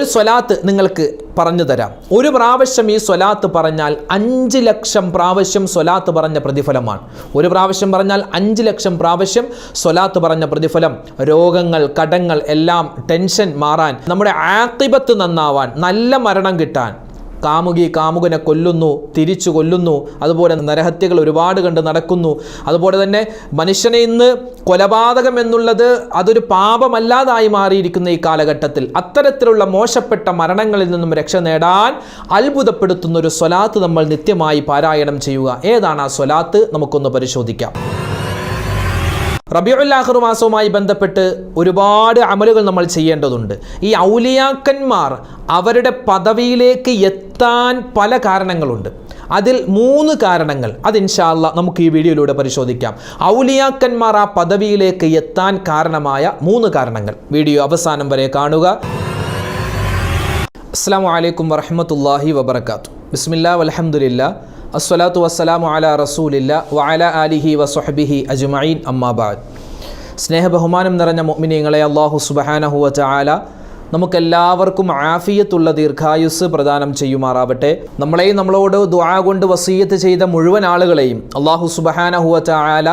ഒരു സ്വലാത്ത് നിങ്ങൾക്ക് പറഞ്ഞു തരാം. ഒരു പ്രാവശ്യം ഈ സ്വലാത്ത് പറഞ്ഞാൽ അഞ്ച് ലക്ഷം പ്രാവശ്യം സ്വലാത്ത് പറഞ്ഞ പ്രതിഫലമാണ്. ഒരു പ്രാവശ്യം പറഞ്ഞാൽ അഞ്ച് ലക്ഷം പ്രാവശ്യം സ്വലാത്ത് പറഞ്ഞ പ്രതിഫലം. രോഗങ്ങൾ കടങ്ങൾ എല്ലാം ടെൻഷൻ മാറാൻ നമ്മുടെ ആത്തിപത്ത് നന്നാവാൻ നല്ല മരണം കിട്ടാൻ. കാമുകി കാമുകനെ കൊല്ലുന്നു തിരിച്ചു കൊല്ലുന്നു. അതുപോലെ നരഹത്യകൾ ഒരുപാട് കണ്ട് നടക്കുന്നു. അതുപോലെ തന്നെ മനുഷ്യനെ ഇന്ന് കൊലപാതകം എന്നുള്ളത് അതൊരു പാപമല്ലാതായി മാറിയിരിക്കുന്ന ഈ കാലഘട്ടത്തിൽ അത്തരത്തിലുള്ള മോശപ്പെട്ട മരണങ്ങളിൽ നിന്നും രക്ഷ നേടാൻ അത്ഭുതപ്പെടുത്തുന്ന ഒരു സ്വലാത്ത് നമ്മൾ നിത്യമായി പാരായണം ചെയ്യുക. ഏതാണ് ആ സ്വലാത്ത്? നമുക്കൊന്ന് പരിശോധിക്കാം. റബിയുല്ലാഹർ മാസവുമായി ബന്ധപ്പെട്ട് ഒരുപാട് അമലുകൾ നമ്മൾ ചെയ്യേണ്ടതുണ്ട്. ഈ ഔലിയാക്കന്മാർ അവരുടെ പദവിയിലേക്ക് എത്താൻ പല കാരണങ്ങളുണ്ട്. അതിൽ മൂന്ന് കാരണങ്ങൾ അത് ഇൻഷാല്ല നമുക്ക് ഈ വീഡിയോയിലൂടെ പരിശോധിക്കാം. ഔലിയാക്കന്മാർ ആ പദവിയിലേക്ക് എത്താൻ കാരണമായ മൂന്ന് കാരണങ്ങൾ. വീഡിയോ അവസാനം വരെ കാണുക. അസ്സാം വലൈക്കും വറഹമത്തല്ലാഹി വബർക്കാത്തു ബിസ്മില്ലാ വലഹമുല്ല അസ്വലാത്തു വസ്സലാമു അല റസൂലില്ല വഅല ആലിഹി വസ്ഹബിഹി അജ്മഈൻ. അമ്മാബാദ് സ്നേഹബഹുമാനം നിറഞ്ഞ മുഅ്മിനീങ്ങളെ അള്ളാഹു സുബഹാനഹുവ ചാല നമുക്കെല്ലാവർക്കും ആഫിയത്തുള്ള ദീർഘായുസ് പ്രദാനം ചെയ്യുമാറാവട്ടെ. നമ്മളെയും നമ്മളോട് ദുആ കൊണ്ട് വസീയത്ത് ചെയ്ത മുഴുവൻ ആളുകളെയും അള്ളാഹു സുബഹാനഹുവ ചായാല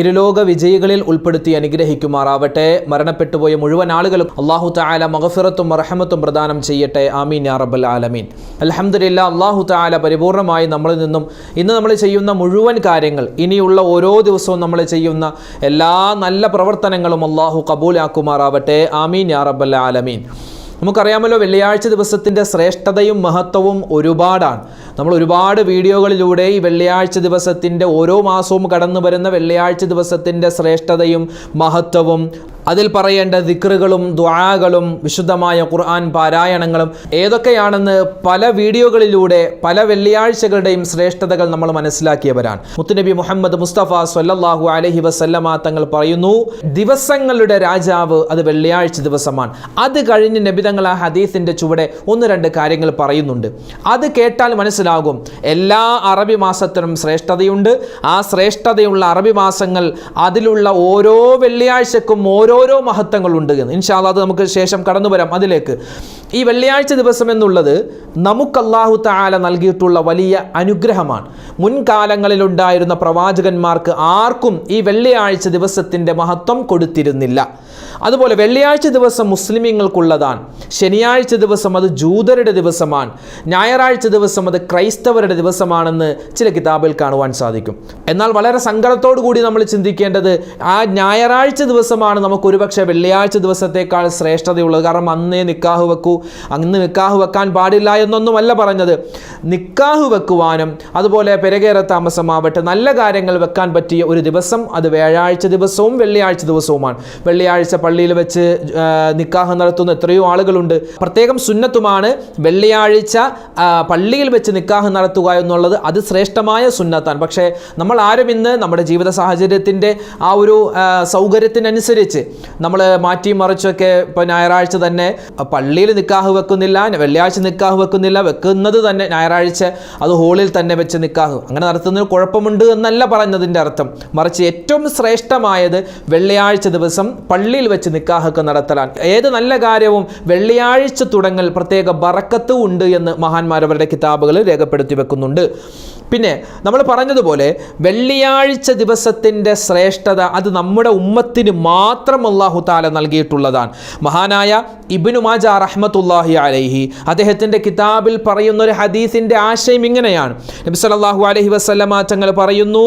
ഇരുലോക വിജയികളിൽ ഉൾപ്പെടുത്തി അനുഗ്രഹിക്കുമാറാവട്ടെ. മരണപ്പെട്ടുപോയ മുഴുവൻ ആളുകളും അള്ളാഹു താല മഹഫിറത്തും റഹമത്തും പ്രദാനം ചെയ്യട്ടെ. ആമീൻ യാ റബ്ബൽ ആലമീൻ. അലഹമില്ല അള്ളാഹു താല പരിപൂർണമായി നമ്മളിൽ നിന്നും ഇന്ന് നമ്മൾ ചെയ്യുന്ന മുഴുവൻ കാര്യങ്ങൾ ഇനിയുള്ള ഓരോ ദിവസവും നമ്മൾ ചെയ്യുന്ന എല്ലാ നല്ല പ്രവർത്തനങ്ങളും അള്ളാഹു കബൂലാക്കുമാറാവട്ടെ. ആമീൻ യാ റബ്ബൽ ആലമീൻ. നമുക്കറിയാമല്ലോ വെള്ളിയാഴ്ച ദിവസത്തിന്റെ ശ്രേഷ്ഠതയും മഹത്വവും ഒരുപാടാണ്. നമ്മൾ ഒരുപാട് വീഡിയോകളിലൂടെ ഈ വെള്ളിയാഴ്ച ദിവസത്തിന്റെ ഓരോ മാസവും കടന്നു വരുന്ന വെള്ളിയാഴ്ച ദിവസത്തിന്റെ ശ്രേഷ്ഠതയും മഹത്വവും അതിൽ പറയേണ്ട ദിക്റുകളും ദ്വാകളും വിശുദ്ധമായ ഖുർആൻ പാരായണങ്ങളും ഏതൊക്കെയാണെന്ന് പല വീഡിയോകളിലൂടെ പല വെള്ളിയാഴ്ചകളുടെയും ശ്രേഷ്ഠതകൾ നമ്മൾ മനസ്സിലാക്കിയവരാണ്. മുത്തുനബി മുഹമ്മദ് മുസ്തഫ സൊല്ലാഹു അലഹി വസല്ലമ തങ്ങൾ പറയുന്നു ദിവസങ്ങളുടെ രാജാവ് അത് വെള്ളിയാഴ്ച ദിവസമാണ്. അത് കഴിഞ്ഞ് നബിതങ്ങൾ ആ ഹദീസിന്റെ ചുവടെ ഒന്ന് രണ്ട് കാര്യങ്ങൾ പറയുന്നുണ്ട്. അത് കേട്ടാൽ മനസ്സിലാകും. എല്ലാ അറബി മാസത്തിനും ശ്രേഷ്ഠതയുണ്ട്. ആ ശ്രേഷ്ഠതയുള്ള അറബി മാസങ്ങൾ അതിലുള്ള ഓരോ വെള്ളിയാഴ്ചക്കും ഓരോ ഓരോരോ മഹത്വങ്ങളുണ്ട് എന്ന്. ഇൻഷാല്ല അത് നമുക്ക് ശേഷം കടന്നു വരാം അതിലേക്ക്. ഈ വെള്ളിയാഴ്ച ദിവസം എന്നുള്ളത് നമുക്ക് അള്ളാഹു താല നൽകിയിട്ടുള്ള വലിയ അനുഗ്രഹമാണ്. മുൻകാലങ്ങളിലുണ്ടായിരുന്ന പ്രവാചകന്മാർക്ക് ആർക്കും ഈ വെള്ളിയാഴ്ച ദിവസത്തിന്റെ മഹത്വം കൊടുത്തിരുന്നില്ല. അതുപോലെ വെള്ളിയാഴ്ച ദിവസം മുസ്ലിമീങ്ങൾക്കുള്ളതാണ്. ശനിയാഴ്ച ദിവസം അത് ജൂതരുടെ ദിവസമാണ്. ഞായറാഴ്ച ദിവസം അത് ക്രൈസ്തവരുടെ ദിവസമാണെന്ന് ചില കിതാബിൽ കാണുവാൻ സാധിക്കും. എന്നാൽ വളരെ സങ്കടത്തോടു കൂടി നമ്മൾ ചിന്തിക്കേണ്ടത് ആ ഞായറാഴ്ച ദിവസമാണ് നമുക്ക് ഒരുപക്ഷെ വെള്ളിയാഴ്ച ദിവസത്തേക്കാൾ ശ്രേഷ്ഠതയുള്ളത്. കാരണം അന്നേ നിക്കാഹ് വെക്കൂ. അന്ന് നിക്കാഹ് വെക്കാൻ പാടില്ല എന്നൊന്നുമല്ല പറഞ്ഞത്. നിക്കാഹ് വെക്കുവാനും അതുപോലെ പെരകേറ താമസമാവട്ടെ നല്ല കാര്യങ്ങൾ വെക്കാൻ പറ്റിയ ഒരു ദിവസം അത് വ്യാഴാഴ്ച ദിവസവും വെള്ളിയാഴ്ച ദിവസവുമാണ്. വെള്ളിയാഴ്ച പള്ളിയിൽ വെച്ച് നിക്കാഹം നടത്തുന്ന എത്രയോ ആളുകളുണ്ട്. പ്രത്യേകം സുന്നത്തുമാണ് വെള്ളിയാഴ്ച പള്ളിയിൽ വെച്ച് നിക്കാഹ് നടത്തുക എന്നുള്ളത് അത് ശ്രേഷ്ഠമായ സുന്നത്താണ്. പക്ഷേ നമ്മൾ ആരും ഇന്ന് നമ്മുടെ ജീവിത സാഹചര്യത്തിന്റെ ആ ഒരു സൗകര്യത്തിനനുസരിച്ച് നമ്മൾ മാറ്റി മറിച്ചൊക്കെ ഇപ്പോൾ ഞായറാഴ്ച തന്നെ പള്ളിയിൽ നിക്കാഹ് വെക്കുന്നില്ല വെള്ളിയാഴ്ച നിക്കാഹ് വെക്കുന്നില്ല വെക്കുന്നത് തന്നെ ഞായറാഴ്ച അത് ഹോളിൽ തന്നെ വെച്ച് നിക്കാഹ്. അങ്ങനെ നടത്തുന്നതിന് കുഴപ്പമുണ്ട് എന്നല്ല പറഞ്ഞതിന്റെ അർത്ഥം. മറിച്ച് ഏറ്റവും ശ്രേഷ്ഠമായത് വെള്ളിയാഴ്ച ദിവസം പള്ളിയിൽ വെച്ച് നിക്കാഹൊക്കെ നടത്തലാണ് ഏത് നല്ല കാര്യവും വെള്ളിയാഴ്ച തുടങ്ങൽ പ്രത്യേക ബറക്കത്ത് ഉണ്ട് എന്ന് മഹാന്മാരവരുടെ കിതാബുകളിൽ രേഖപ്പെടുത്തി വെക്കുന്നുണ്ട്. പിന്നെ നമ്മൾ പറഞ്ഞതുപോലെ വെള്ളിയാഴ്ച ദിവസത്തിന്റെ ശ്രേഷ്ഠത അത് നമ്മുടെ ഉമ്മത്തിന് മാത്രം അള്ളാഹു താല നൽകിയിട്ടുള്ളതാണ്. മഹാനായ ഇബിനു മാജ റഹ്മത്തുല്ലാഹി അലൈഹി അദ്ദേഹത്തിന്റെ കിതാബിൽ പറയുന്ന ഒരു ഹദീസിന്റെ ആശയം ഇങ്ങനെയാണ്. നബി അലൈഹി വസല്ലമ തങ്ങൾ പറയുന്നു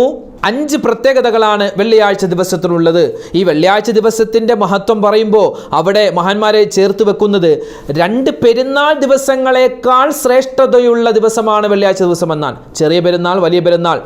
അഞ്ച് പ്രത്യേകതകളാണ് വെള്ളിയാഴ്ച ദിവസത്തിലുള്ളത്. ഈ വെള്ളിയാഴ്ച ദിവസത്തിന്റെ മഹത്വം പറയുമ്പോൾ അവിടെ മഹാന്മാരെ ചേർത്ത് വെക്കുന്നത് രണ്ട് പെരുന്നാൾ ദിവസങ്ങളെക്കാൾ ശ്രേഷ്ഠതയുള്ള ദിവസമാണ് വെള്ളിയാഴ്ച ദിവസം എന്നാണ് ചെറിയ പെരുന്നാൾ വലിയ പെരുന്നാൾ.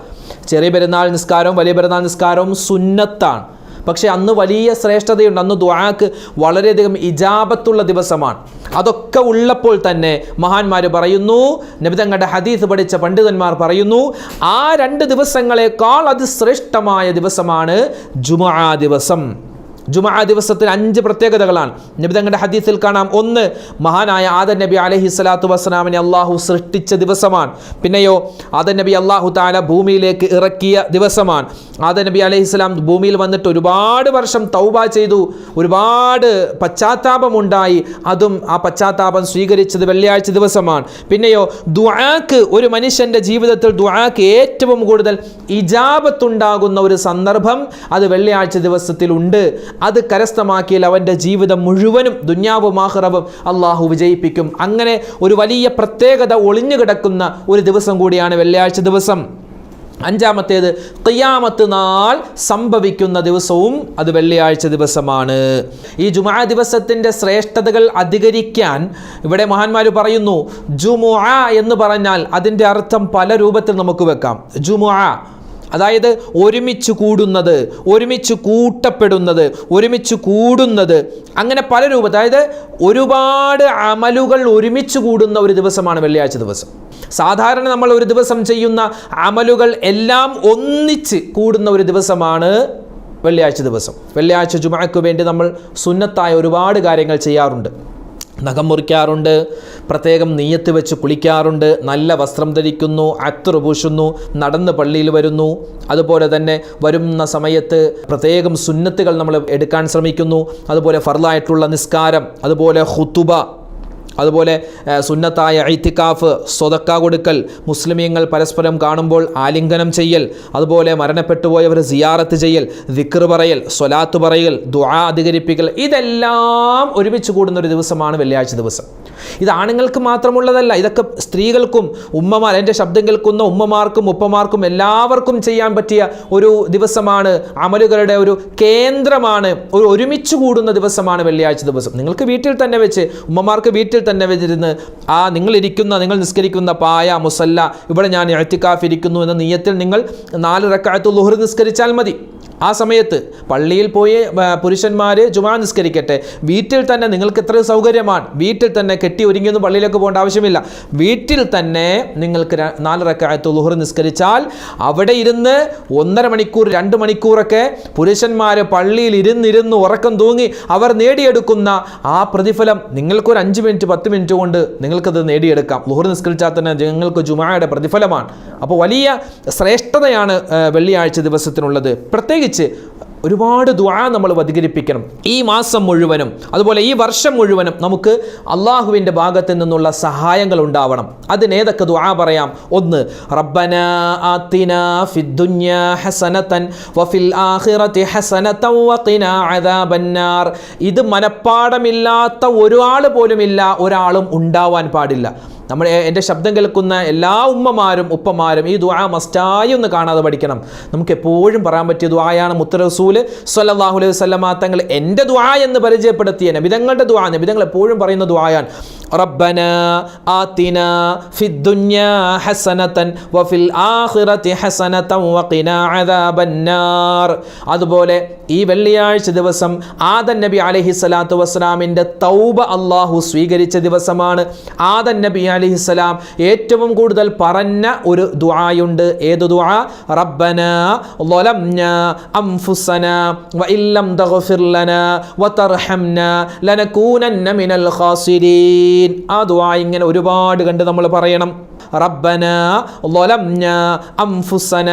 ചെറിയ പെരുന്നാൾ നിസ്കാരവും വലിയ പെരുന്നാൾ നിസ്കാരവും സുന്നത്താണ്. പക്ഷേ അന്ന് വലിയ ശ്രേഷ്ഠതയുണ്ട്. അന്ന് ദ്വാക്ക് വളരെയധികം ഇജാബത്തുള്ള ദിവസമാണ്. അതൊക്കെ ഉള്ളപ്പോൾ തന്നെ മഹാന്മാർ പറയുന്നു നബിതങ്ങളുടെ ഹദീസ് പഠിച്ച പണ്ഡിതന്മാർ പറയുന്നു ആ രണ്ട് ദിവസങ്ങളെക്കാൾ അതിശ്രേഷ്ഠമായ ദിവസമാണ് ജുമാ ദിവസം. ജുമാ ദിവസത്തിൽ അഞ്ച് പ്രത്യേകതകളാണ്. നബി തങ്ങളുടെ ഹദീസിൽ കാണാം. ഒന്ന് മഹാനായ ആദൻ നബി അലഹി സ്വലാത്തു വസ്സലാമിനെ അള്ളാഹു സൃഷ്ടിച്ച ദിവസമാണ്. പിന്നെയോ ആദൻ നബി അള്ളാഹു താല ഭൂമിയിലേക്ക് ഇറക്കിയ ദിവസമാണ്. ആദ നബി അലഹി സ്വലാം ഭൂമിയിൽ വന്നിട്ട് ഒരുപാട് വർഷം തൗബ ചെയ്തു. ഒരുപാട് പശ്ചാത്താപമുണ്ടായി അതും ആ പശ്ചാത്താപം സ്വീകരിച്ചത് വെള്ളിയാഴ്ച ദിവസമാണ്. പിന്നെയോ ദുആക്ക് ഒരു മനുഷ്യന്റെ ജീവിതത്തിൽ ദുആക്ക് ഏറ്റവും കൂടുതൽ ഇജാബത്തുണ്ടാകുന്ന ഒരു സന്ദർഭം അത് വെള്ളിയാഴ്ച ദിവസത്തിലുണ്ട്. അത് കരസ്ഥമാക്കിയാൽ അവന്റെ ജീവിതം മുഴുവനും ദുന്യാവും ആഹ്റവും അള്ളാഹു വിജയിപ്പിക്കും. അങ്ങനെ ഒരു വലിയ പ്രത്യേകത ഒളിഞ്ഞു കിടക്കുന്ന ഒരു ദിവസം കൂടിയാണ് വെള്ളിയാഴ്ച ദിവസം. അഞ്ചാമത്തേത് ഖിയാമത്ത് നാൾ സംഭവിക്കുന്ന ദിവസവും അത് വെള്ളിയാഴ്ച ദിവസമാണ്. ഈ ജുമാ ദിവസത്തിന്റെ ശ്രേഷ്ഠതകൾ അധികരിക്കാൻ ഇവിടെ മഹാന്മാർ പറയുന്നു ജുമുഅ എന്ന് പറഞ്ഞാൽ അതിന്റെ അർത്ഥം പല രൂപത്തിൽ നമുക്ക് വെക്കാം. ജുമുഅ അതായത് ഒരുമിച്ച് കൂടുന്നത് ഒരുമിച്ച് കൂട്ടപ്പെടുന്നത് ഒരുമിച്ച് കൂടുന്നത്. അങ്ങനെ പല രൂപ അതായത് ഒരുപാട് അമലുകൾ ഒരുമിച്ച് കൂടുന്ന ഒരു ദിവസമാണ് വെള്ളിയാഴ്ച ദിവസം. സാധാരണ നമ്മൾ ഒരു ദിവസം ചെയ്യുന്ന അമലുകൾ എല്ലാം ഒന്നിച്ച് കൂടുന്ന ഒരു ദിവസമാണ് വെള്ളിയാഴ്ച ദിവസം. വെള്ളിയാഴ്ച ജുമയ്ക്ക് വേണ്ടി നമ്മൾ സുന്നത്തായ ഒരുപാട് കാര്യങ്ങൾ ചെയ്യാറുണ്ട്. നഖം മുറിക്കാറുണ്ട് പ്രത്യേകം നെയ്യത്ത് വെച്ച് കുളിക്കാറുണ്ട് നല്ല വസ്ത്രം ധരിക്കുന്നു അത്തർ പൂശുന്നു നടന്ന് പള്ളിയിൽ വരുന്നു. അതുപോലെ തന്നെ വരുന്ന സമയത്ത് പ്രത്യേകം സുന്നത്തുകൾ നമ്മൾ എടുക്കാൻ ശ്രമിക്കുന്നു. അതുപോലെ ഫർലായിട്ടുള്ള നിസ്കാരം അതുപോലെ ഹുത്തുബ അതുപോലെ സുന്നത്തായ ഐത്തിക്കാഫ് സ്വതക്ക കൊടുക്കൽ മുസ്ലിമീങ്ങൾ പരസ്പരം കാണുമ്പോൾ ആലിംഗനം ചെയ്യൽ അതുപോലെ മരണപ്പെട്ടുപോയവർ സിയാറത്ത് ചെയ്യൽ ദിക്ർ പറയൽ സ്വലാത്ത് പറയൽ ദുആ അധികരിപ്പിക്കൽ ഇതെല്ലാം ഒരുമിച്ച് കൂടുന്ന ഒരു ദിവസമാണ് വെള്ളിയാഴ്ച ദിവസം. ഇത് ആണുങ്ങൾക്ക് മാത്രമുള്ളതല്ല ഇതൊക്കെ സ്ത്രീകൾക്കും ഉമ്മമാർ എന്റെ ശബ്ദം കേൾക്കുന്ന ഉമ്മമാർക്കും ഉപ്പമാർക്കും എല്ലാവർക്കും ചെയ്യാൻ പറ്റിയ ഒരു ദിവസമാണ് അമലുകളുടെ ഒരു കേന്ദ്രമാണ് ഒരു ഒരുമിച്ച് കൂടുന്ന ദിവസമാണ് വെള്ളിയാഴ്ച ദിവസം. നിങ്ങൾക്ക് വീട്ടിൽ തന്നെ വെച്ച് ഉമ്മമാർക്ക് വീട്ടിൽ തന്നെ വെച്ചിരുന്ന് ആ നിങ്ങളിരിക്കുന്ന നിങ്ങൾ നിസ്കരിക്കുന്ന പായ മുസല്ല ഇവിടെ ഞാൻ എഴുത്തിക്കാഫ് ഇരിക്കുന്നു എന്ന നീയത്തിൽ നിങ്ങൾ നാല് റക്കായത്ത് ലുഹർ നിസ്കരിച്ചാൽ മതി. ആ സമയത്ത് പള്ളിയിൽ പോയി പുരുഷന്മാർ ജുമാ നിസ്കരിക്കട്ടെ. വീട്ടിൽ തന്നെ നിങ്ങൾക്ക് എത്ര സൗകര്യമാണ്. വീട്ടിൽ തന്നെ കെട്ടി ഒരുങ്ങിയൊന്നും പള്ളിയിലേക്ക് പോകേണ്ട ആവശ്യമില്ല. വീട്ടിൽ തന്നെ നിങ്ങൾക്ക് നാല് റക്കായത്ത് ലുഹർ നിസ്കരിച്ചാൽ അവിടെ ഇരുന്ന് ഒന്നര മണിക്കൂർ രണ്ട് മണിക്കൂറൊക്കെ പുരുഷന്മാർ പള്ളിയിൽ ഇരുന്നിരുന്ന് ഉറക്കം തൂങ്ങി അവർ നേടിയെടുക്കുന്ന ആ പ്രതിഫലം നിങ്ങൾക്കൊരു അഞ്ച് മിനിറ്റ് പത്ത് മിനിറ്റ് കൊണ്ട് നിങ്ങൾക്കത് നേടിയെടുക്കാം. ലുഹർ നിസ്കരിച്ചാൽ തന്നെ നിങ്ങൾക്ക് ജുമായുടെ പ്രതിഫലമാണ്. അപ്പോൾ വലിയ ശ്രേഷ്ഠതയാണ് വെള്ളിയാഴ്ച ദിവസത്തിനുള്ളത്. പ്രത്യേകിച്ച് ഒരുപാട് ദ്വാ നമ്മൾ വധികരിപ്പിക്കണം. ഈ മാസം മുഴുവനും അതുപോലെ ഈ വർഷം മുഴുവനും നമുക്ക് അള്ളാഹുവിന്റെ ഭാഗത്ത് നിന്നുള്ള സഹായങ്ങൾ ഉണ്ടാവണം. അതിനേതൊക്കെ ദ്വാ പറയാം? ഒന്ന് റബ്ബന ആത്തിന ഫിദ്ദുന്യ ഹസനതൻ വഫിൽ ആഖിറതി ഹസനതൻ വഖിന അദാബന്നാർ ഇത് മനപ്പാടമില്ലാത്ത ഒരാൾ പോലുമില്ല ഒരാളും ഉണ്ടാവാൻ പാടില്ല. നമ്മൾ എന്റെ ശബ്ദം കേൾക്കുന്ന എല്ലാ ഉമ്മമാരും ഉപ്പമാരും ഈ ദുആ മസ്റ്റായി ഒന്ന് കാണാതെ പഠിക്കണം. നമുക്ക് എപ്പോഴും പറയാൻ പറ്റിയ ദുആയാണ് മുത്തറസൂൽ സ്വല്ലല്ലാഹു അലൈഹി വസല്ലമ തങ്ങൾ എന്റെ ദുആ എന്ന് പരിചയപ്പെടുത്തിയ നബിതങ്ങളുടെ ദുആ. നബിതങ്ങൾ എപ്പോഴും പറയുന്ന ദുആയാണ്. റബ്ബന ആത്തിന ഫിദ്ദുന്യ ഹസനതൻ വഫിൽ ആഖിറതി ഹസനതൻ വഖിന അദാബന്നാർ അതുപോലെ ഈ വെള്ളിയാഴ്ച ദിവസം ആദൻ നബി അലൈഹി സ്വലാത്തു വസ്സലാമിന്റെ തൗബ അള്ളാഹു സ്വീകരിച്ച ദിവസമാണ്. ആദൻ നബി അലിഹിസ്സലാം ഏറ്റവും കൂടുതൽ പറഞ്ഞ ഒരു ദുആയുണ്ട്. ഏത് ദുആ? റബ്ബനാ ലൊലംന അംഫുസന വഇല്ലം തഗ്ഫിർ ലനാ വതർഹംന ലനകൂനന്ന മിനൽ ഖാസിരീൻ. ആ ദുആ ഇങ്ങനെ ഒരുപാട് കണ്ട് നമ്മൾ പറയണം. റബ്ബനാ ലൊലംന അംഫുസന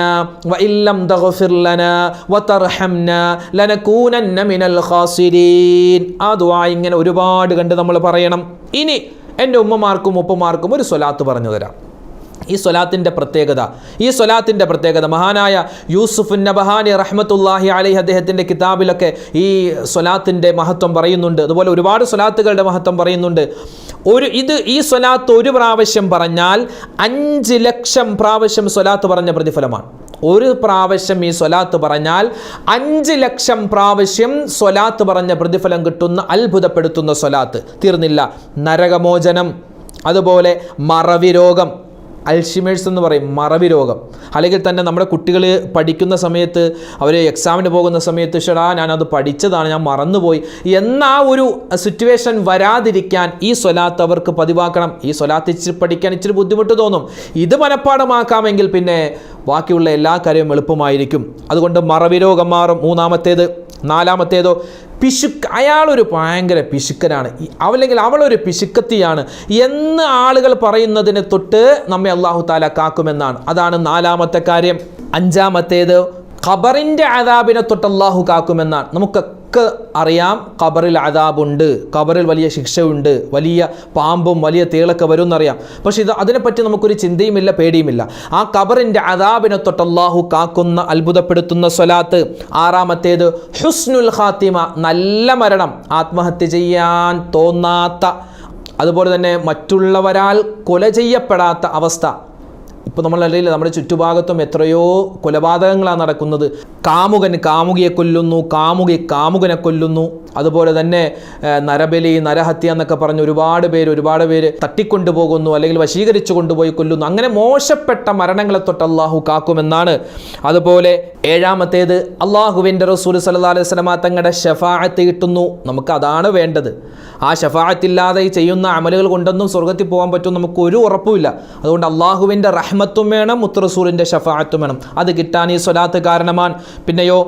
വഇല്ലം തഗ്ഫിർ ലനാ വതർഹംന ലനകൂനന്ന മിനൽ ഖാസിരീൻ. ആ ദുആ ഇങ്ങനെ ഒരുപാട് കണ്ട് നമ്മൾ പറയണം. ഇനി എന്റെ ഉമ്മമാർക്കും ഉപ്പമാർക്കും ഒരു സ്വലാത്ത് പറഞ്ഞു തരാം. ഈ സ്വലാത്തിന്റെ പ്രത്യേകത ഈ സ്വലാത്തിന്റെ പ്രത്യേകത മഹാനായ യൂസുഫ് നബഹാനി റഹ്മത്തുല്ലാഹി അലൈഹി അദ്ദേഹത്തിന്റെ കിതാബിലൊക്കെ ഈ സ്വലാത്തിന്റെ മഹത്വം പറയുന്നുണ്ട്. അതുപോലെ ഒരുപാട് സ്വലാത്തുകളുടെ മഹത്വം പറയുന്നുണ്ട്. ഒരു ഇത് ഈ സ്വലാത്ത് ഒരു പ്രാവശ്യം പറഞ്ഞാൽ അഞ്ച് ലക്ഷം പ്രാവശ്യം സ്വലാത്ത് പറഞ്ഞ പ്രതിഫലമാണ്. ഒരു പ്രാവശ്യം ഈ സ്വലാത്ത് പറഞ്ഞാൽ അഞ്ച് ലക്ഷം പ്രാവശ്യം സ്വലാത്ത് പറഞ്ഞ പ്രതിഫലം കിട്ടുന്ന അത്ഭുതപ്പെടുത്തുന്ന സ്വലാത്ത്. തീർന്നില്ല. നരകമോചനം അതുപോലെ മറവി രോഗം അൽഷിമേഴ്സ് എന്ന് പറയും മറവി രോഗം. അല്ലെങ്കിൽ തന്നെ നമ്മുടെ കുട്ടികൾ പഠിക്കുന്ന സമയത്ത് അവർ എക്സാമിന് പോകുന്ന സമയത്ത് ഷടാ ഞാനത് പഠിച്ചതാണ് ഞാൻ മറന്നുപോയി. എന്ന ആ ഒരു സിറ്റുവേഷൻ വരാതിരിക്കാൻ ഈ സ്വലാത്ത് അവർക്ക് പതിവാക്കണം. ഈ സ്വലാത്ത് ഇച്ചിരി പഠിക്കാൻ ഇച്ചിരി ബുദ്ധിമുട്ട് തോന്നും. ഇത് മനഃപ്പാടമാക്കാമെങ്കിൽ പിന്നെ ബാക്കിയുള്ള എല്ലാ കാര്യവും എളുപ്പമായിരിക്കും. അതുകൊണ്ട് മറവി രോഗം മാറും. മൂന്നാമത്തേത് നാലാമത്തേതോ പിശുക്ക് അയാളൊരു ഭയങ്കര പിശുക്കനാണ്. അല്ലെങ്കിൽ അവളൊരു പിശുക്കത്തിയാണ്. എന്ന് ആളുകൾ പറയുന്നതിനെ തൊട്ട് നമ്മെ അള്ളാഹു താല കാക്കുമെന്നാണ്. അതാണ് നാലാമത്തെ കാര്യം. അഞ്ചാമത്തേത് ഖബറിന്റെ അതാബിനെ തൊട്ട് അള്ളാഹു കാക്കുമെന്നാണ്. നമുക്കൊക്കെ അറിയാം ഖബറിൽ അതാബുണ്ട് ഖബറിൽ വലിയ ശിക്ഷയുണ്ട് വലിയ പാമ്പും വലിയ തേളൊക്കെ വരും എന്നറിയാം പക്ഷെ ഇത് അതിനെപ്പറ്റി നമുക്കൊരു ചിന്തയുമില്ല പേടിയുമില്ല. ആ ഖബറിന്റെ അതാബിനെ തൊട്ട് അള്ളാഹു കാക്കുന്ന അത്ഭുതപ്പെടുത്തുന്ന സ്വലാത്ത് ആറാമത്തേത് ഹുസ്നുൽ ഖാത്തിമ നല്ല മരണം ആത്മഹത്യ ചെയ്യാൻ തോന്നാത്ത അതുപോലെ തന്നെ മറ്റുള്ളവരാൽ കൊല ചെയ്യപ്പെടാത്ത അവസ്ഥ. ഇപ്പോൾ നമ്മളറിയില്ല നമ്മുടെ ചുറ്റുഭാഗത്തും എത്രയോ കൊലപാതകങ്ങളാണ് നടക്കുന്നത്. കാമുകൻ കാമുകിയെ കൊല്ലുന്നു കാമുകി കാമുകനെ കൊല്ലുന്നു. അതുപോലെ തന്നെ നരബലി നരഹത്യ എന്നൊക്കെ പറഞ്ഞ് ഒരുപാട് പേര് ഒരുപാട് പേര് തട്ടിക്കൊണ്ടുപോകുന്നു അല്ലെങ്കിൽ വശീകരിച്ചു കൊണ്ടുപോയി കൊല്ലുന്നു. അങ്ങനെ മോശപ്പെട്ട മരണങ്ങളെ തൊട്ട് അള്ളാഹു കാക്കുമെന്നാണ്. അതുപോലെ ഏഴാമത്തേത് അള്ളാഹുവിന്റെ റസൂൽ സല്ലാ അലൈഹി സ്വലമ തങ്ങളുടെ ഷഫാഅത്ത് കിട്ടുന്നു. നമുക്ക് അതാണ് വേണ്ടത്. ആ ഷഫാഅത്തില്ലാതെ ചെയ്യുന്ന അമലുകൾ കൊണ്ടൊന്നും സ്വർഗത്തിൽ പോകാൻ പറ്റും നമുക്ക് ഒരു ഉറപ്പുമില്ല. അതുകൊണ്ട് അള്ളാഹുവിന്റെ റഹ്മത്തും വേണം മുത്തറസൂലിന്റെ ഷഫാഅത്തും വേണം. അത് കിട്ടാൻ ഈ സ്വലാത്ത് കാരണമാണ്. പിന്നെയോ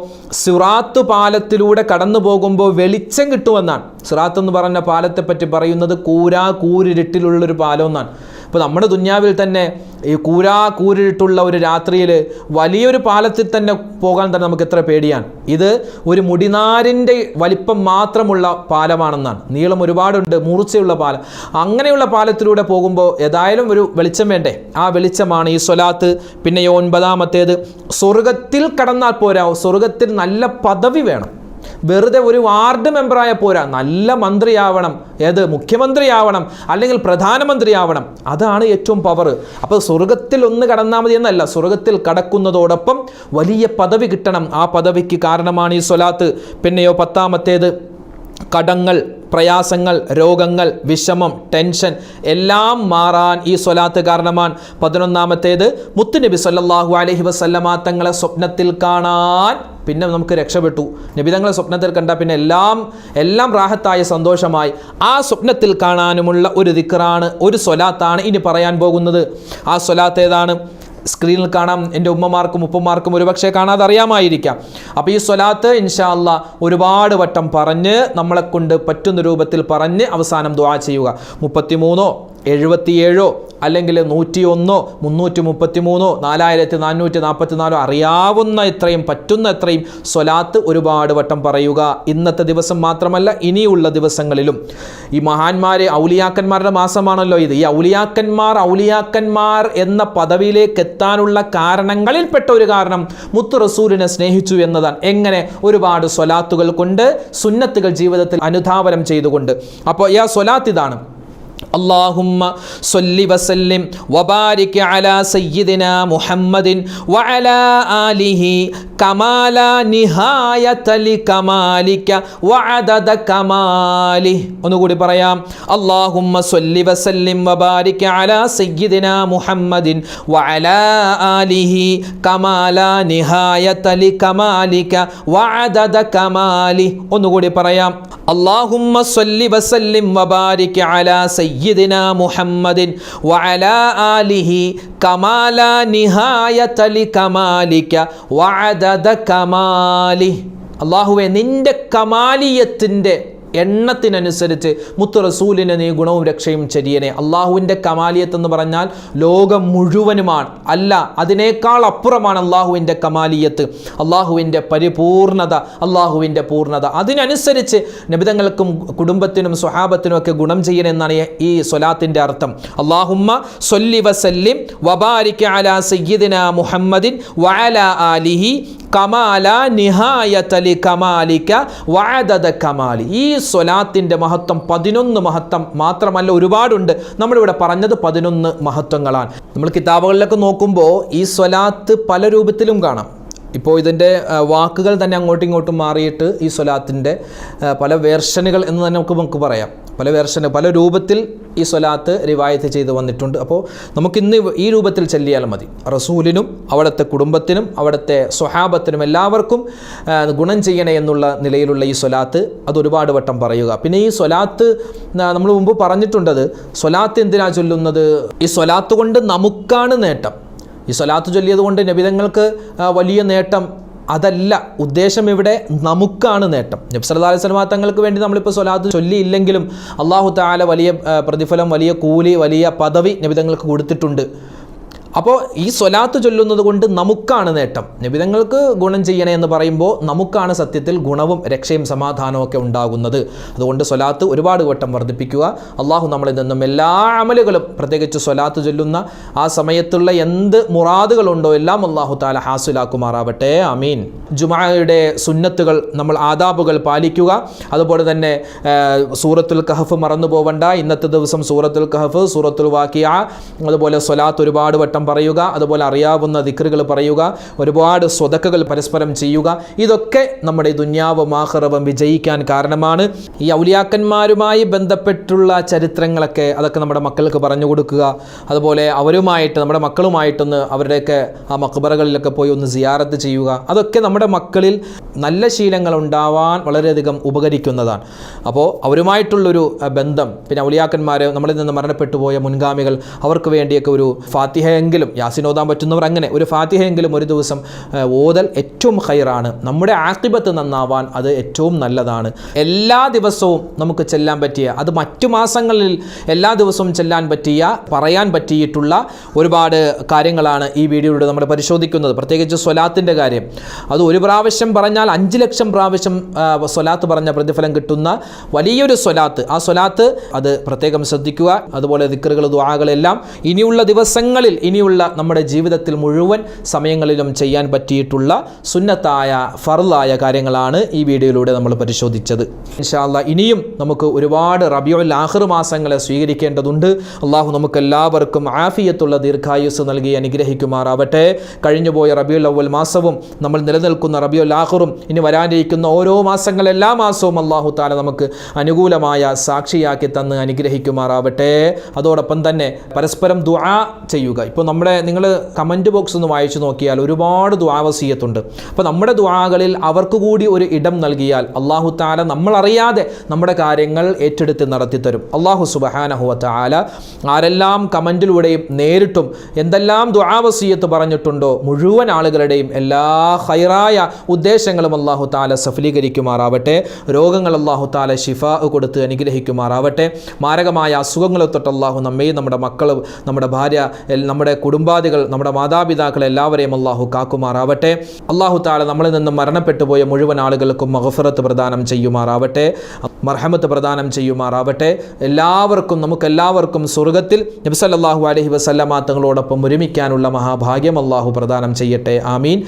സിറാത്ത് പാലത്തിലൂടെ കടന്നു പോകുമ്പോൾ വെളിച്ചം കിട്ടുമെന്നാണ്. സിറാത്ത് എന്ന് പറഞ്ഞ പാലത്തെ പറ്റി പറയുന്നത് കൂരാ കൂരിരുട്ടിലുള്ളൊരു പാലം എന്നാണ് അപ്പോൾ നമ്മുടെ ദുന്യാവിൽ തന്നെ ഈ കൂരാ കൂരിട്ടുള്ള ഒരു രാത്രിയിൽ വലിയൊരു പാലത്തിൽ തന്നെ പോകാൻ തന്നെ നമുക്ക് എത്ര പേടിയാണ്. ഇത് ഒരു മുടിനാരിന്റെ വലിപ്പം മാത്രമുള്ള പാലമാണെന്നാണ്. നീളം ഒരുപാടുണ്ട് മൂർച്ചയുള്ള പാലം. അങ്ങനെയുള്ള പാലത്തിലൂടെ പോകുമ്പോൾ ഏതായാലും ഒരു വെളിച്ചം വേണ്ടേ? ആ വെളിച്ചമാണ് ഈ സ്വലാത്ത്. പിന്നെ ഒൻപതാമത്തേത് സ്വർഗത്തിൽ കടന്നാൽ പോരാ. സ്വർഗത്തിൽ നല്ല പദവി വേണം. വെറുതെ ഒരു വാർഡ് മെമ്പറായ പോരാ. നല്ല മന്ത്രിയാവണം. ഏത്? മുഖ്യമന്ത്രിയാവണം. അല്ലെങ്കിൽ പ്രധാനമന്ത്രിയാവണം. അതാണ് ഏറ്റവും പവർ അപ്പോൾ സ്വർഗത്തിൽ ഒന്ന് കടന്നാൽ മതി എന്നല്ല. സ്വർഗത്തിൽ കടക്കുന്നതോടൊപ്പം വലിയ പദവി കിട്ടണം. ആ പദവിക്ക് കാരണമാണ് ഈ സ്വലാത്ത്. പിന്നെയോ പത്താമത്തേത് കടങ്ങൾ. പ്രയാസങ്ങൾ രോഗങ്ങൾ വിഷമം ടെൻഷൻ എല്ലാം മാറാൻ ഈ സ്വലാത്ത് കാരണമാണ്. പതിനൊന്നാമത്തേത് മുത്തുനബി സല്ലാഹു അലഹി വസല്ലമ തങ്ങളെ സ്വപ്നത്തിൽ കാണാൻ പിന്നെ നമുക്ക് രക്ഷപ്പെട്ടു. നബി തങ്ങളെ സ്വപ്നത്തിൽ കണ്ട പിന്നെ എല്ലാം എല്ലാം റാഹത്തായ സന്തോഷമായി. ആ സ്വപ്നത്തിൽ കാണാനുമുള്ള ഒരു ദിക്റാണ് ഒരു സ്വലാത്താണ് ഇനി പറയാൻ പോകുന്നത്. ആ സ്വലാത്ത് ഏതാണ്? സ്ക്രീനിൽ കാണാം. എന്റെ ഉമ്മമാർക്കും ഉപ്പമാർക്കും ഒരുപക്ഷെ കാണാതെ അറിയാമായിരിക്കാം അപ്പോൾ ഈ സ്വലാത്ത് ഇൻഷാ അല്ലാ ഒരുപാട് വട്ടം പറഞ്ഞ് നമ്മളെക്കൊണ്ട് പറ്റുന്ന രൂപത്തിൽ പറഞ്ഞ് അവസാനം ദുആ ചെയ്യുക. മുപ്പത്തിമൂന്നോ എഴുപത്തിയേഴോ അല്ലെങ്കിൽ നൂറ്റി ഒന്നോ മുന്നൂറ്റി മുപ്പത്തി മൂന്നോ നാലായിരത്തി നാനൂറ്റി നാൽപ്പത്തി നാലോ അറിയാവുന്ന എത്രയും പറ്റുന്ന എത്രയും സ്വലാത്ത് ഒരുപാട് വട്ടം പറയുക. ഇന്നത്തെ ദിവസം മാത്രമല്ല ഇനിയുള്ള ദിവസങ്ങളിലും. ഈ മഹാന്മാരെ ഔലിയാക്കന്മാരുടെ മാസമാണല്ലോ ഇത്. ഈ ഔലിയാക്കന്മാർ ഔലിയാക്കന്മാർ എന്ന പദവിയിലേക്ക് എത്താനുള്ള കാരണങ്ങളിൽപ്പെട്ട ഒരു കാരണം മുത്തു റസൂലിനെ സ്നേഹിച്ചു എന്നതാണ്. എങ്ങനെ? ഒരുപാട് സ്വലാത്തുകൾ കൊണ്ട് സുന്നത്തുകൾ ജീവിതത്തിൽ അനുധാവനം ചെയ്തുകൊണ്ട്. അപ്പോൾ ഈ സ്വലാത്ത് ഇതാണ്. اللهم صل وسلم وبارك على سيدنا محمد وعلى آله كما لا نهاية لكمالك وعدد كماله ഒന്നുകൂടി പറയാം اللهم صل وسلم وبارك على سيدنا محمد وعلى آله كما لا نهاية لكمالك وعدد كماله ഒന്നുകൂടി പറയാം اللهم صل وسلم وبارك على سيدنا സയ്യിദിന മുഹമ്മദിൻ വഅല ആലിഹി കമാല നിഹായതലി കമാലിക വഅദദ കമാലി. അള്ളാഹുവെ നിന്റെ കമാലിയത്തിന്റെ എണ്ണത്തിനനുസരിച്ച് മുത്ത് റസൂലിന് നീ ഗുണവും രക്ഷയും ചരിയനെ. അള്ളാഹുവിന്റെ കമാലിയത്ത് എന്ന് പറഞ്ഞാൽ ലോകം മുഴുവനുമാണ്. അല്ല അതിനേക്കാൾ അപ്പുറമാണ് അള്ളാഹുവിന്റെ കമാലിയത്ത്. അള്ളാഹുവിന്റെ പരിപൂർണത അള്ളാഹുവിന്റെ പൂർണത അതിനനുസരിച്ച് നബിതങ്ങൾക്കും കുടുംബത്തിനും സ്വഹാബത്തിനും ഒക്കെ ഗുണം ചെയ്യണമെന്നാണ് ഈ- സ്വലാത്തിന്റെ അർത്ഥം. അള്ളാഹുമ്മ സൊല്ലി വസല്ലിം വബാരിക്ക അലാ സയ്യിദിന മുഹമ്മദിൻ വഅല ആലിഹി കമാല നിഹായത്തലി കമാലിക്ക വാദത കമാലി. ഈ സ്വലാത്തിന്റെ മഹത്വം പതിനൊന്ന് മഹത്വം മാത്രമല്ല ഒരുപാടുണ്ട്. നമ്മളിവിടെ പറഞ്ഞത് പതിനൊന്ന് മഹത്വങ്ങളാണ്. നമ്മൾ കിതാബുകളിലൊക്കെ നോക്കുമ്പോൾ ഈ സ്വലാത്ത് പല രൂപത്തിലും കാണാം. ഇപ്പോൾ ഇതിന്റെ വാക്കുകൾ തന്നെ അങ്ങോട്ടും ഇങ്ങോട്ടും മാറിയിട്ട് ഈ സ്വലാത്തിന്റെ പല വേർഷനുകൾ എന്ന് തന്നെ നമുക്ക് നമുക്ക് പറയാം. പല വേർഷന് പല രൂപത്തിൽ ഈ സ്വലാത്ത് റിവായത്ത് ചെയ്ത് വന്നിട്ടുണ്ട്. അപ്പോൾ നമുക്കിന്ന് ഈ രൂപത്തിൽ ചെല്ലിയാൽ മതി. റസൂലിനും അവിടുത്തെ കുടുംബത്തിനും അവിടുത്തെ സ്വഹാബത്തിനും എല്ലാവർക്കും ഗുണം ചെയ്യണേ എന്നുള്ള നിലയിലുള്ള ഈ സ്വലാത്ത് അത് ഒരുപാട് വട്ടം പറയുക. പിന്നെ ഈ സ്വലാത്ത് നമ്മൾ മുമ്പ് പറഞ്ഞിട്ടുണ്ടത് സ്വലാത്ത് എന്തിനാ ചൊല്ലുന്നത്? ഈ സ്വലാത്ത് കൊണ്ട് നമുക്കാണ് നേട്ടം. ഈ സ്വലാത്ത് ചൊല്ലിയത് കൊണ്ട് നബിതങ്ങൾക്ക് വലിയ നേട്ടം. അതല്ല ഉദ്ദേശം ഇവിടെ നമുക്കാണ് നേട്ടം. നബി സല്ലല്ലാഹു അലൈഹി വസല്ലമ തങ്ങൾക്ക് വേണ്ടി നമ്മളിപ്പോൾ സ്വലാത്ത് ചൊല്ലിയില്ലെങ്കിലും അള്ളാഹു താല വലിയ പ്രതിഫലം വലിയ കൂലി വലിയ പദവി നബിതങ്ങൾക്ക് കൊടുത്തിട്ടുണ്ട്. അപ്പോൾ ഈ സ്വലാത്ത് ചൊല്ലുന്നത് കൊണ്ട് നമുക്കാണ് നേട്ടം. നിബിതങ്ങൾക്ക് ഗുണം ചെയ്യണേ എന്ന് പറയുമ്പോൾ നമുക്കാണ് സത്യത്തിൽ ഗുണവും രക്ഷയും സമാധാനവും ഒക്കെ ഉണ്ടാകുന്നത്. അതുകൊണ്ട് സ്വലാത്ത് ഒരുപാട് വട്ടം വർദ്ധിപ്പിക്കുക. അള്ളാഹു നമ്മളിൽ നിന്നും എല്ലാ അമലുകളും പ്രത്യേകിച്ച് സ്വലാത്ത് ചൊല്ലുന്ന ആ സമയത്തുള്ള എന്ത് മുറാദുകളുണ്ടോ എല്ലാം അള്ളാഹു താല ഹാസുലാക്കുമാറാവട്ടെ. അമീൻ ജുമായുടെ സുന്നത്തുകൾ നമ്മൾ ആദാബുകൾ പാലിക്കുക. അതുപോലെ തന്നെ സൂറത്തുൽ കഹഫ് മറന്നു പോവണ്ട ഇന്നത്തെ ദിവസം സൂറത്തുൽ കഹഫ് സൂറത്തുൽ വാക്കിയ. അതുപോലെ സ്വലാത്ത് ഒരുപാട് വട്ടം പറയുക അതുപോലെ അറിയാവുന്ന ദിക്റുകൾ പറയുക ഒരുപാട് സ്വതക്കകൾ പരസ്പരം ചെയ്യുക. ഇതൊക്കെ നമ്മുടെ ദുന്യാവും ആഹ്റവും വിജയിക്കാൻ കാരണമാണ്. ഈ ഔലിയാക്കന്മാരുമായി ബന്ധപ്പെട്ടുള്ള ചരിത്രങ്ങളൊക്കെ അതൊക്കെ നമ്മുടെ മക്കൾക്ക് പറഞ്ഞു കൊടുക്കുക. അതുപോലെ അവരുമായിട്ട് നമ്മുടെ മക്കളുമായിട്ടൊന്ന് അവരുടെയൊക്കെ ആ മക്ബറകളിലൊക്കെ പോയി ഒന്ന് സിയാറത്ത് ചെയ്യുക. അതൊക്കെ നമ്മുടെ മക്കളിൽ നല്ല ശീലങ്ങൾ ഉണ്ടാവാൻ വളരെയധികം ഉപകരിക്കുന്നതാണ്. അപ്പോൾ അവരുമായിട്ടുള്ളൊരു ബന്ധം പിന്നെ ഔലിയാക്കന്മാർ നമ്മളിൽ നിന്ന് മരണപ്പെട്ടു പോയ മുൻഗാമികൾ അവർക്ക് വേണ്ടിയൊക്കെ ഒരു ഫാത്തിഹയെങ്കിലും യാസിൻ ഓതാൻ പറ്റുന്നവർ അങ്ങനെ ഒരു ഫാത്തിഹയെങ്കിലും ഒരു ദിവസം ഓതൽ ഏറ്റവും ഹൈറാണ് നമ്മുടെ ആക്കിബത്ത് നന്നാവാൻ അത് ഏറ്റവും നല്ലതാണ്. എല്ലാ ദിവസവും നമുക്ക് ചെല്ലാൻ പറ്റിയ അത് മറ്റു മാസങ്ങളിൽ എല്ലാ ദിവസവും ചെല്ലാൻ പറ്റിയ പറയാൻ പറ്റിയിട്ടുള്ള ഒരുപാട് കാര്യങ്ങളാണ് ഈ വീഡിയോയിലൂടെ നമ്മൾ പരിശോധിക്കുന്നത്. പ്രത്യേകിച്ച് സ്വലാത്തിന്റെ കാര്യം. അത് ഒരു പ്രാവശ്യം പറഞ്ഞാൽ അഞ്ച് ലക്ഷം പ്രാവശ്യം സ്വലാത്ത് പറഞ്ഞ പ്രതിഫലം കിട്ടുന്ന വലിയൊരു സ്വലാത്ത്. ആ സ്വലാത്ത് അത് പ്രത്യേകം ശ്രദ്ധിക്കുക. അതുപോലെ ദിക്കറുകൾ ദ്വാകളെല്ലാം ഇനിയുള്ള ദിവസങ്ങളിൽ ഇനിയുള്ള നമ്മുടെ ജീവിതത്തിൽ മുഴുവൻ സമയങ്ങളിലും ചെയ്യാൻ പറ്റിയിട്ടുള്ള സുന്നത്തായ ഫറലായ കാര്യങ്ങളാണ് ഈ വീഡിയോയിലൂടെ നമ്മൾ പരിശോധിച്ചത്. ഇൻഷാല്ല ഇനിയും നമുക്ക് ഒരുപാട് റബിയുൽ ആഖിർ മാസങ്ങളെ സ്വീകരിക്കേണ്ടതുണ്ട്. അള്ളാഹു നമുക്ക് എല്ലാവർക്കും ആഫിയത്തുള്ള ദീർഘായുസ് നൽകി അനുഗ്രഹിക്കുമാറാവട്ടെ. കഴിഞ്ഞുപോയ റബിയുൽ അവൽ മാസവും നമ്മൾ നിലനിൽക്കുന്ന റബിയുൽ ആഹുറും ഇനി വരാനിരിക്കുന്ന ഓരോ മാസങ്ങൾ എല്ലാ മാസവും അള്ളാഹു താല നമുക്ക് അനുകൂലമായ സാക്ഷിയാക്കി തന്ന് അനുഗ്രഹിക്കുമാറാവട്ടെ. അതോടൊപ്പം തന്നെ പരസ്പരം ദുആ ചെയ്യുക. ഇപ്പോൾ നമ്മുടെ നിങ്ങൾ കമന്റ് ബോക്സ് ഒന്ന് വായിച്ചു നോക്കിയാൽ ഒരുപാട് ദ്വാവസീയത്തുണ്ട് അപ്പോൾ നമ്മുടെ ദ്വാകളിൽ അവർക്ക് കൂടി ഒരു ഇടം നൽകിയാൽ അള്ളാഹു താല നമ്മളറിയാതെ നമ്മുടെ കാര്യങ്ങൾ ഏറ്റെടുത്ത് നടത്തി തരും അള്ളാഹു സുബഹാനഹുവ താല ആരെല്ലാം കമന്റിലൂടെയും നേരിട്ടും എന്തെല്ലാം ദ്വാവസീയത്ത് പറഞ്ഞിട്ടുണ്ടോ മുഴുവൻ ആളുകളുടെയും എല്ലാ ഹൈറായ ഉദ്ദേശങ്ങളും അള്ളാഹു താല സഫലീകരിക്കുമാറാവട്ടെ. രോഗങ്ങൾ അള്ളാഹു താല ഷിഫ കൊടുത്ത് അനുഗ്രഹിക്കുമാറാവട്ടെ. മാരകമായ അസുഖങ്ങളെ തൊട്ട് അള്ളാഹു നമ്മയും നമ്മുടെ മക്കളും നമ്മുടെ ഭാര്യ നമ്മുടെ കുടുംബാദികൾ നമ്മുടെ മാതാപിതാക്കൾ എല്ലാവരെയും അള്ളാഹു കാക്കുമാറാവട്ടെ. അള്ളാഹു താല നമ്മളിൽ നിന്നും മരണപ്പെട്ടു പോയ മുഴുവൻ ആളുകൾക്കും മഹഫറത്ത് പ്രദാനം ചെയ്യുമാറാവട്ടെ. മർഹമത്ത് പ്രദാനം ചെയ്യുമാറാവട്ടെ. എല്ലാവർക്കും നമുക്കെല്ലാവർക്കും സ്വർഗത്തിൽ നബ്സല്ലാഹു അലഹി വസല്ലമാ തങ്ങളോടൊപ്പം ഒരുമിക്കാനുള്ള മഹാഭാഗ്യം അള്ളാഹു പ്രദാനം ചെയ്യട്ടെ. ആമീൻ.